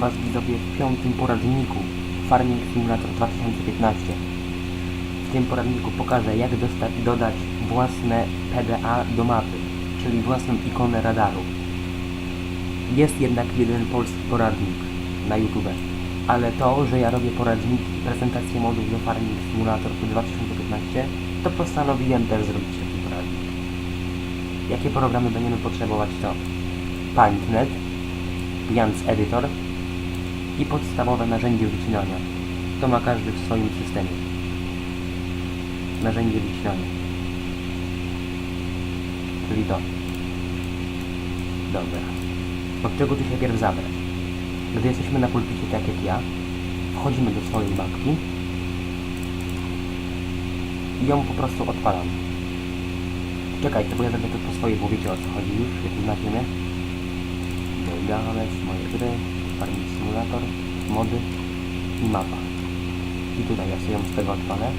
Was widzowie w piątym poradniku Farming Simulator 2015. W tym poradniku pokażę jak dosta- dodać własne PDA do mapy, czyli własną ikonę radaru. Jest jednak jeden polski poradnik na YouTube, ale to, że ja robię poradniki i prezentacje modów do Farming Simulator 2015, to postanowiłem też zrobić taki poradnik. Jakie programy będziemy potrzebować to PaintNet, Jans Editor i podstawowe narzędzie wycinania. To ma każdy w swoim systemie. Narzędzie wycinania. Czyli to. Dobra. Od czego tu się pierw zabrać? Gdy jesteśmy na pulpicie tak jak ja, wchodzimy do swojej mapki i ją po prostu odpalamy. Czekajcie, bo ja zrobię to po swojej, bo wiecie o co chodzi już, jak znacie mnie. Dojgalec, moje gry, Farming Simulator, mody i mapa. I tutaj ja sobie ją z tego odpalę.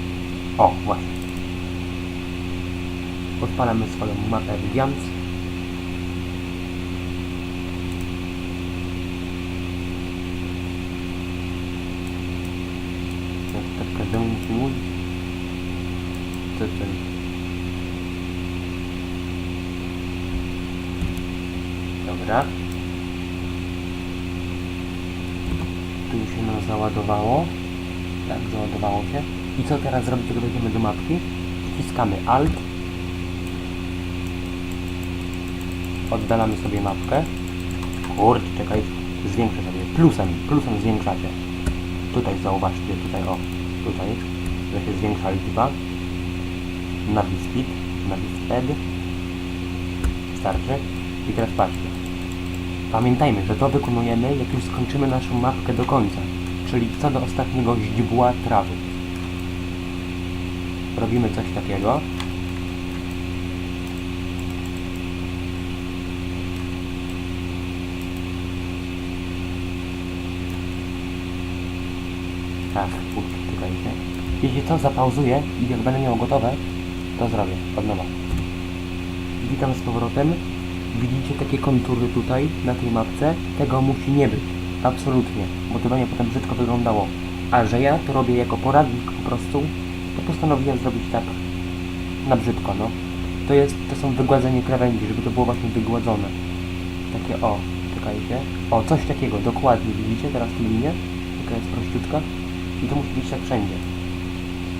O, właśnie. Odpalamy swoją mapę w Giants. Tak, każdemu musi mówić. Co to? Dobra. Tu już się nam załadowało. Tak, załadowało się. I co teraz zrobić, jak dojdziemy do mapki? Wciskamy Alt. Oddalamy sobie mapkę. Kurczę, czekaj, zwiększę sobie. Plusem, plusem zwiększacie. Tutaj zauważcie, tutaj o, tutaj, że się zwiększa liczba. Navis speed. Starczy. I teraz patrzcie. Pamiętajmy, że to wykonujemy, jak już skończymy naszą mapkę do końca, czyli co do ostatniego źdźbła trawy. Robimy coś takiego. Tak, czekajcie. Wiecie co, zapauzuję i jak będę miał gotowe, to zrobię od nowa. Witam z powrotem. Widzicie takie kontury tutaj na tej mapce? Tego musi nie być. Absolutnie, bo to będzie potem brzydko wyglądało. A że ja to robię jako poradnik po prostu, to postanowiłem zrobić tak na brzydko, no. To jest, to są wygładzenie krawędzi, żeby to było właśnie wygładzone. Takie o, czekajcie. O, coś takiego, dokładnie, widzicie teraz tę linię? Taka jest prościutka. I to musi być tak wszędzie.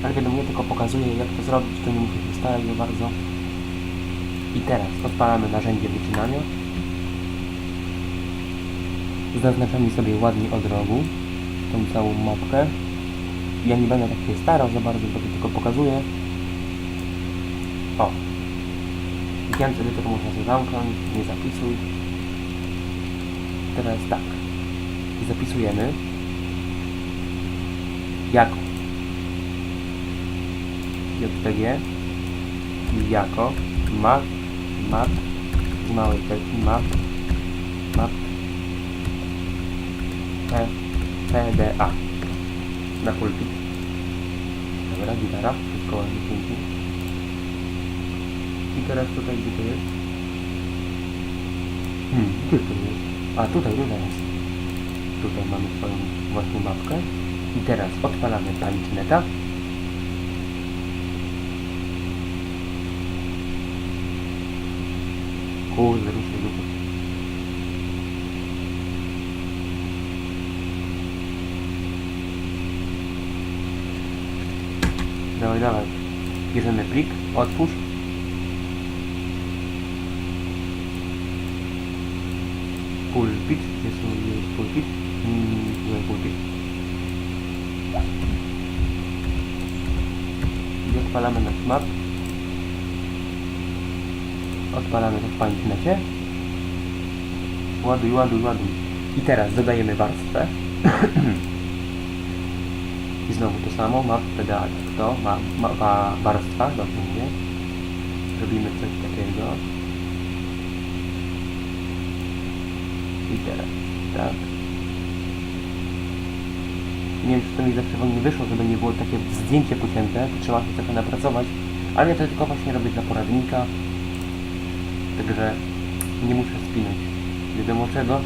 Ale wiadomo, ja tylko pokazuję jak to zrobić, to nie muszę się starać za bardzo. I teraz odpalamy narzędzie wycinania. Zaznaczamy sobie ładnie od rogu tą całą mapkę. Ja nie będę tak się starał za bardzo, bo to tylko pokazuję. O! Giant Editor można sobie zamknąć, nie zapisuj. Teraz tak. Zapisujemy jako JPG jako map map z małej literki map map P, PDA na pulpit dobra, gitara. Wszystko ładnie pięknie. I teraz tutaj gdzie to jest? Hmm, gdzie to jest? A tutaj, tutaj. Jest tutaj mamy swoją właśnie mapkę. I teraz odpalamy PaintNeta Kurde, Dawaj, dawaj. Bierzemy plik, otwórz. Pulpit, są gdzie jest pulpit? Mm, jest pulpit. I odpalamy nasz map. Odpalamy to w pamiętnecie. Ładuj, ładuj, ładuj. I teraz dodajemy warstwę. I znowu to samo, map pedał, to, ma, ma, ma warstwa, dobrze mówię. Robimy coś takiego. I teraz, tak. Nie wiem, czy to mi zawsze nie wyszło, żeby nie było takie zdjęcie pocięte, to trzeba się trochę napracować, ale ja to tylko właśnie robię dla poradnika. Także nie muszę spinać. Wiadomo czego.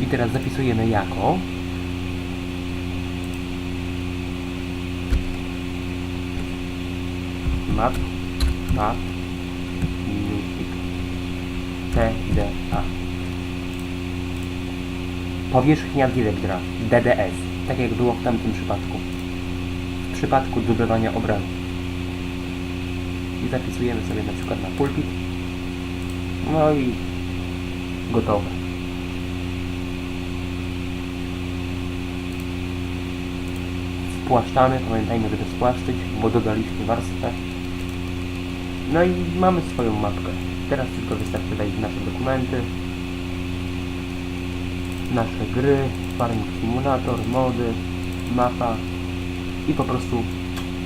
I teraz zapisujemy jako map map music TDA Powierzchnia Dilektra DDS tak jak było w tamtym przypadku. W przypadku zdobywania obrazu. I zapisujemy sobie na przykład na pulpit. No i gotowe. Spłaszczamy, pamiętajmy, żeby spłaszczyć, bo dodaliśmy warstwę. No i mamy swoją mapkę. Teraz tylko wystarczy wejść nasze dokumenty, nasze gry, Farming Simulator, mody, mapa i po prostu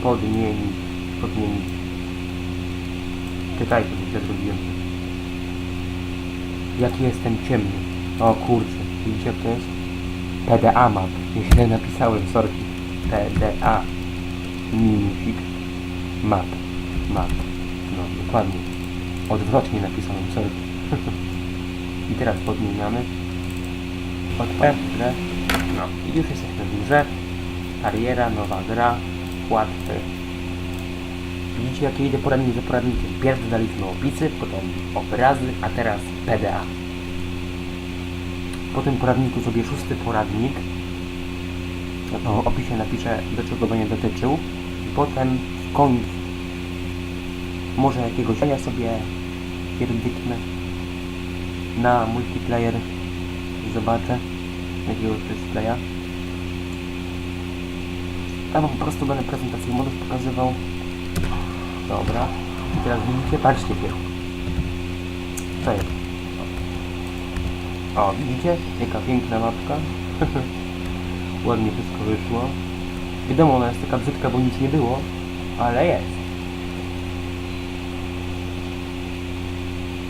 podmienić, podmienić. Czekajcie, bo źle zrobiłem. Jaki jestem ciemny. O kurczę, widzicie jak to jest? PDA map. Źle napisałem, sorki. PDA. Minusik. Map. Map. Dokładnie. Odwrotnie napisałem, sorki. I teraz podmieniamy. Od F, grę. No, i już jesteśmy w grze. Kariera, nowa gra. Łatwy. Widzicie jakie idę poradnik za poradnikiem. Pierw dodaliśmy opisy, potem obrazy, a teraz PDA. Po tym poradniku zrobię szósty poradnik. W opisie napiszę, do czego będzie dotyczył. Potem w końcu może jakiegoś ja sobie pierdyknę na multiplayer. Zobaczę jakiegoś displaya. Albo po prostu będę prezentację modów pokazywał. Dobra. I teraz widzicie, patrzcie się. Co jest? O, widzicie? Jaka piękna mapka. Ładnie wszystko wyszło. Wiadomo, ona jest taka brzydka, bo nic nie było, ale jest.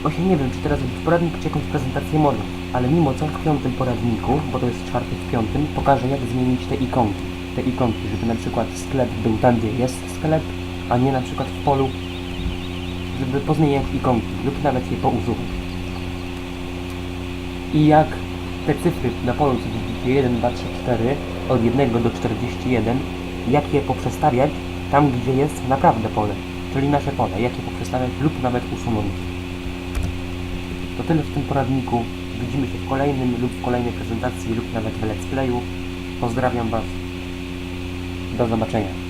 Właśnie nie wiem, czy teraz w poradnik, czy jakąś prezentację modów, ale mimo co w piątym poradniku, bo to jest czwarty w piątym, pokażę jak zmienić te ikonki. Te ikonki, żeby na przykład sklep był tam, gdzie jest sklep, a nie na przykład w polu, żeby pozmieniać ikonki lub nawet je pousuwać. I jak te cyfry na polu, co widzicie, 1, 2, 3, 4, od 1 do 41, jak je poprzestawiać tam, gdzie jest naprawdę pole, czyli nasze pole, jak je poprzestawiać lub nawet usunąć. To tyle w tym poradniku. Widzimy się w kolejnym lub w kolejnej prezentacji lub nawet w let's playu. Pozdrawiam Was. Do zobaczenia.